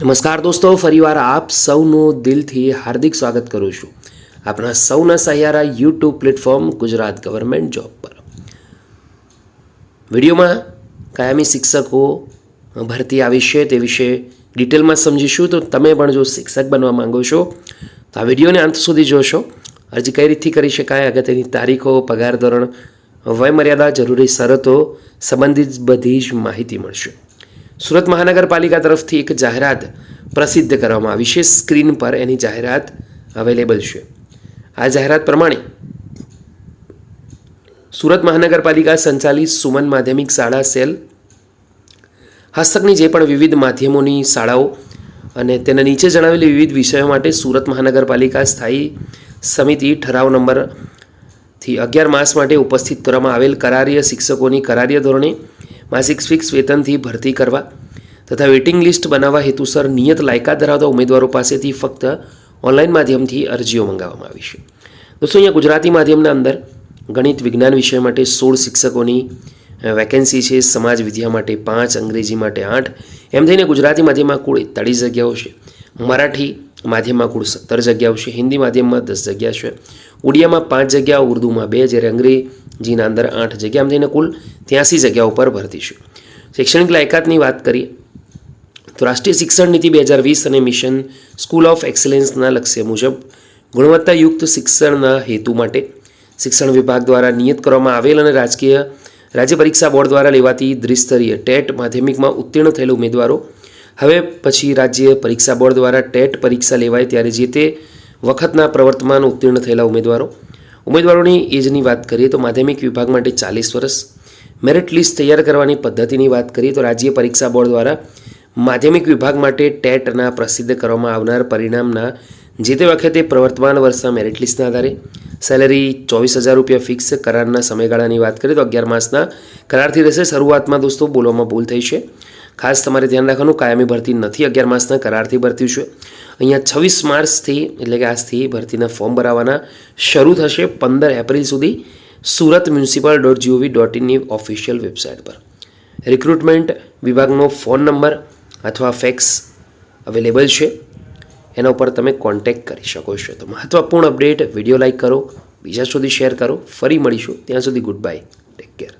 નમસ્કાર દોસ્તો, ફરીવાર આપ સૌનું દિલથી હાર્દિક સ્વાગત કરું છું આપણા સૌના સહિયારા YouTube platform Gujarat government job પર. વિડીયોમાં કાયમી શિક્ષકો ભરતી આવી છે તે વિશે ડિટેલમાં સમજીશું, તો તમે પણ જો શિક્ષક બનવા માંગો છો, તો આ વિડીયોને અંત સુધી જોશો. અરજી કઈ રીતથી કરી શકાય, અગત્યની તારીખો, પગાર ધોરણ, વયમર્યાદા, જરૂરી શરતો સંબંધિત બધી જ માહિતી મળશે. સુરત મહાનગરપાલિકા તરફથી એક જાહેરાત પ્રસિદ્ધ કરવામાં આવી છે. સ્ક્રીન પર એની જાહેરાત અવેલેબલ છે. આ જાહેરાત પ્રમાણે સુરત મહાનગરપાલિકા સંચાલિત સુમન માધ્યમિક શાળા સેલ હસ્તકની જે પણ વિવિધ માધ્યમોની શાળાઓ અને તેના નીચે જણાવેલી વિવિધ વિષયો માટે સુરત મહાનગરપાલિકા સ્થાયી સમિતિ ઠરાવ નંબરથી અગિયાર માસ માટે ઉપસ્થિત કરવામાં આવેલ કરારીય શિક્ષકોની કરારીય ધોરણે માસિક ફિક્સ વેતનથી ભરતી કરવા તથા વેઇટિંગ લિસ્ટ બનાવવા હેતુસર નિયત લાયકાત ધરાવતા ઉમેદવારો પાસેથી ફક્ત ઓનલાઈન માધ્યમથી અરજીઓ મંગાવવામાં આવી છે. દોસ્તો, અહીંયા ગુજરાતી માધ્યમના અંદર ગણિત વિજ્ઞાન વિષય માટે સોળ શિક્ષકોની વેકેન્સી છે, સમાજ વિદ્યા માટે પાંચ, અંગ્રેજી માટે આઠ, એમ થઈને ગુજરાતી માધ્યમમાં કુલ એકતાળીસ જગ્યાઓ છે. મરાઠી માધ્યમમાં કુલ સત્તર જગ્યાઓ છે. હિન્દી માધ્યમમાં દસ જગ્યા છે. ઉડિયામાં પાંચ જગ્યા, ઉર્દુમાં બે, જ્યારે અંગ્રેજીના અંદર આઠ જગ્યા, આમ થઈને કુલ ત્યાંસી જગ્યાઓ પર ભરતી છે. શૈક્ષણિક લાયકાતની વાત કરીએ તો રાષ્ટ્રીય શિક્ષણ નીતિ બે હજાર વીસ અને મિશન સ્કૂલ ઓફ એક્સલન્સના લક્ષ્ય મુજબ ગુણવત્તાયુક્ત શિક્ષણના હેતુ માટે શિક્ષણ વિભાગ દ્વારા નિયત કરવામાં આવેલ અને રાજકીય રાજ્ય પરીક્ષા બોર્ડ દ્વારા લેવાતી દ્વિસ્તરીય ટેટ માધ્યમિકમાં ઉત્તીર્ણ થયેલ ઉમેદવારો હવે પછી રાજ્ય પરીક્ષા બોર્ડ દ્વારા ટેટ પરીક્ષા લેવાય ત્યારે જે તે વખતના પ્રવર્તમાન ઉત્તીર્ણ થયેલા ઉમેદવારો. ઉમેદવારોની એજની વાત કરીએ તો માધ્યમિક વિભાગ માટે ચાલીસ વર્ષ, મેરિટ લિસ્ટ તૈયાર કરવાની પદ્ધતિની વાત કરીએ તો રાજ્ય પરીક્ષા બોર્ડ દ્વારા માધ્યમિક વિભાગ માટે ટેટના પ્રસિદ્ધ કરવામાં આવનાર પરિણામના જે તે વખતે પ્રવર્તમાન વર્ષના મેરિટ લિસ્ટના આધારે સેલેરી ચોવીસ હજાર રૂપિયા ફિક્સ, કરારના સમયગાળાની વાત કરીએ તો અગિયાર માસના કરારથી રહેશે શરૂઆતમાં દોસ્તો બોલવામાં ભૂલ થઈ છે. ખાસ તમારે ધ્યાન રાખવાનું, કાયમી ભરતી નથી અગિયાર માસના, કરારથી ભરતી છે. અહીંયા છવ્વીસ માર્ચથી, એટલે કે આજથી ભરતીના ફોર્મ ભરાવાના શરૂ થશે પંદર એપ્રિલ સુધી Surat municipal dot gov dot ઇનની official website પર. રિક્રુટમેન્ટ વિભાગનો ફોન નંબર અથવા ફેક્સ અવેલેબલ છે. એના ઉપર તમે કોન્ટેક્ટ કરી શકો છો. તો મહત્વપૂર્ણ અપડેટ, વીડિયો લાઇક કરો, બીજા સુધી શેર કરો. ફરી મળીશું. ત્યાં સુધી ગુડ બાય ટેક કેર.